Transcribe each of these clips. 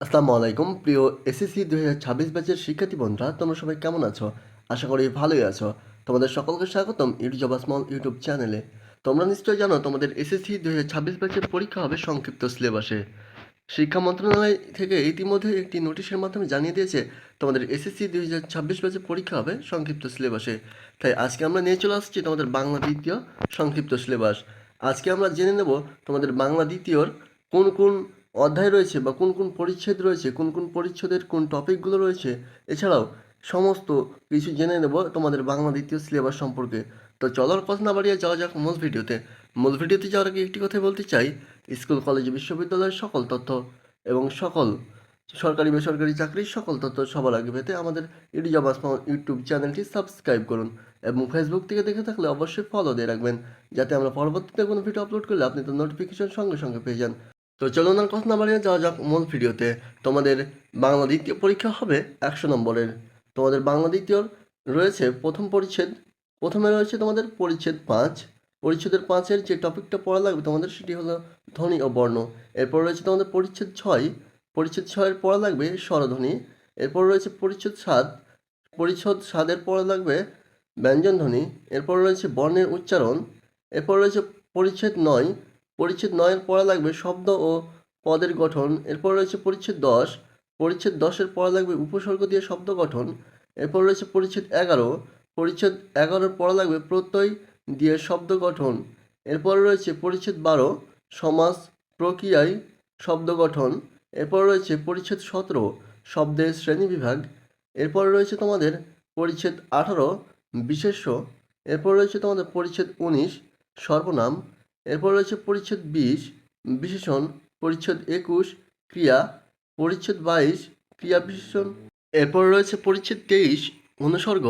আসসালামু আলাইকুম। প্রিয় এসএসসি দুই হাজার ছাব্বিশ ব্যাচের শিক্ষার্থী বন্ধুরা, তোমরা সবাই কেমন আছো? আশা করি ভালোই আছো। তোমাদের সকলকে স্বাগতম ইউটিউব স্মল ইউটিউব চ্যানেলে। তোমরা নিশ্চয়ই জানো, তোমাদের এসএসসি দুই হাজার ছাব্বিশ ব্যাচের পরীক্ষা হবে সংক্ষিপ্ত সিলেবাসে। শিক্ষা মন্ত্রণালয় থেকে ইতিমধ্যে একটি নোটিশের মাধ্যমে জানিয়ে দিয়েছে, তোমাদের এসএসসি দুই হাজার ছাব্বিশ ব্যাচের পরীক্ষা হবে সংক্ষিপ্ত সিলেবাসে। তাই আজকে আমরা নিয়ে চলে আসছি তোমাদের বাংলা দ্বিতীয় সংক্ষিপ্ত সিলেবাস। আজকে আমরা জেনে নেব তোমাদের বাংলা দ্বিতীয়র কোন কোন অধ্যায় রয়েছে বা কোন কোন পরিচ্ছেদ রয়েছে, কোন কোন পরিচ্ছেদের কোন টপিকগুলো রয়েছে, এছাড়াও সমস্ত কিছু জেনে নেব তোমাদের বাংলা দ্বিতীয় সিলেবাস সম্পর্কে। তো চলার কথা না বাড়িয়ে যাওয়া যাক মূল ভিডিওতে। মূল ভিডিওতে যাওয়ার আগে একটি কথা বলতে চাই, স্কুল, কলেজ, বিশ্ববিদ্যালয়ের সকল তথ্য এবং সকল সরকারি, বেসরকারি চাকরির সকল তথ্য সবার আগে পেতে আমাদের ইডি জবাস ইউটিউব চ্যানেলটি সাবস্ক্রাইব করুন এবং ফেসবুক থেকে দেখে থাকলে অবশ্যই ফলো দিয়ে রাখবেন, যাতে আমরা পরবর্তীতে কোনো ভিডিও আপলোড করলে আপনি তো নোটিফিকেশন সঙ্গে সঙ্গে পেয়ে যান। তো চলুন আর কথা না বাড়িয়ে যাওয়া যাক মূল ভিডিওতে। তোমাদের বাংলা দ্বিতীয় পরীক্ষা হবে একশো নম্বরের। তোমাদের বাংলা দ্বিতীয় রয়েছে প্রথম পরিচ্ছেদ। প্রথমে রয়েছে তোমাদের পরিচ্ছেদ পাঁচ। পরিচ্ছেদের পাঁচের যে টপিকটা পড়া লাগবে তোমাদের সেটি হলো ধ্বনি ও বর্ণ। এরপর রয়েছে তোমাদের পরিচ্ছেদ ছয়। পরিচ্ছেদ ছয়ের পড়া লাগবে স্বরধ্বনি। এরপর রয়েছে পরিচ্ছেদ সাত। পরিচ্ছদ সাতের পড়া লাগবে ব্যঞ্জনধ্বনি। এরপর রয়েছে বর্ণের উচ্চারণ। এরপর রয়েছে পরিচ্ছেদ নয়। পরিচ্ছেদ নয়ের পড়া লাগবে শব্দ ও পদের গঠন। এরপর রয়েছে পরিচ্ছেদ দশ। পরিচ্ছেদ দশের পড়া লাগবে উপসর্গ দিয়ে শব্দ গঠন। এরপর রয়েছে পরিচ্ছেদ এগারো। পরিচ্ছেদ এগারোর পড়া লাগবে প্রত্যয় দিয়ে শব্দ গঠন। এরপর রয়েছে পরিচ্ছেদ বারো সমাজ প্রক্রিয়ায় শব্দ গঠন। এরপর রয়েছে পরিচ্ছেদ সতেরো, শব্দের শ্রেণীবিভাগ। এরপর রয়েছে তোমাদের পরিচ্ছেদ আঠারো, বিশেষ্য। এরপর রয়েছে তোমাদের পরিচ্ছেদ উনিশ, সর্বনাম। এরপর রয়েছে পরিচ্ছেদ বিশ, বিশেষণ, পরিচ্ছেদ একুশ, ক্রিয়া, পরিচ্ছেদ বাইশ, ক্রিয়া বিশেষণ। এরপর রয়েছে পরিচ্ছেদ তেইশ, অনুসর্গ,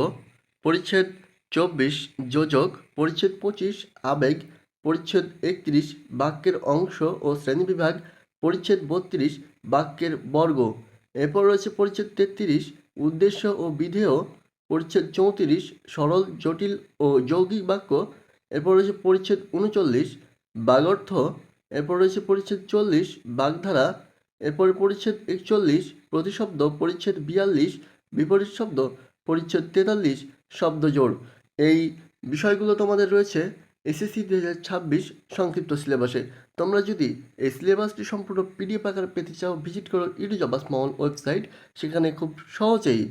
পরিচ্ছেদ চব্বিশ, যোজক, পরিচ্ছেদ পঁচিশ, আবেগ, পরিচ্ছেদ একত্রিশ, বাক্যের অংশ ও শ্রেণীবিভাগ পরিচ্ছেদ বত্রিশ, বাক্যের বর্গ। এরপর রয়েছে পরিচ্ছেদ তেত্রিশ, উদ্দেশ্য ও বিধেয়, পরিচ্ছেদ চৌত্রিশ, সরল, জটিল ও যৌগিক বাক্য। এরপর রয়েছে পরিচ্ছেদ উনচল্লিশ বাগর্থ এরপর রয়েছে পরিচ্ছেদ চল্লিশ বাগধারা এরপরে পরিচ্ছেদ একচল্লিশ, প্রতিশব্দ পরিচ্ছেদ বিয়াল্লিশ, বিপরীত শব্দ পরিচ্ছেদ তেতাল্লিশ, শব্দ শব্দজোড় এই বিষয়গুলো তোমাদের রয়েছে এসএসসি দু হাজার ছাব্বিশ সংক্ষিপ্ত সিলেবাসে। তোমরা যদি এই সিলেবাসটি সম্পূর্ণ পিডিএফ আকারে পেতে চাও, ভিজিট করো ইডি জবা স্মল ওয়েবসাইট। সেখানে খুব সহজেই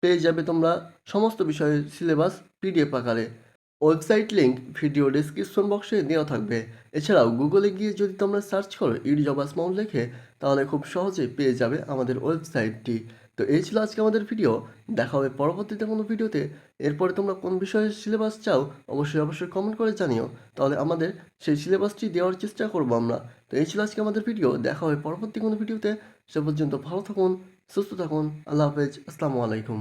পেয়ে যাবে তোমরা সমস্ত বিষয়ের সিলেবাস পিডিএফ আকারে। ওয়েবসাইট লিঙ্ক ভিডিও ডিসক্রিপশন বক্সে দেওয়া থাকবে। এছাড়াও গুগলে গিয়ে যদি তোমরা সার্চ করো ইডি জবা স্মল লিখে, তাহলে খুব সহজেই পেয়ে যাবে আমাদের ওয়েবসাইটটি। তো এই ছিল আজকে আমাদের ভিডিও। দেখা হবে পরবর্তীতে কোনো ভিডিওতে। এরপরে তোমরা কোন বিষয়ে সিলেবাস চাও, অবশ্যই অবশ্যই কমেন্ট করে জানিও। তাহলে আমাদের সেই সিলেবাসটি দেওয়ার চেষ্টা করব আমরা। তো এই ছিল আজকে আমাদের ভিডিও। দেখা হবে পরবর্তী কোনো ভিডিওতে। সে পর্যন্ত ভালো থাকুন, সুস্থ থাকুন। আল্লাহ হাফেজ। আসসালামু আলাইকুম।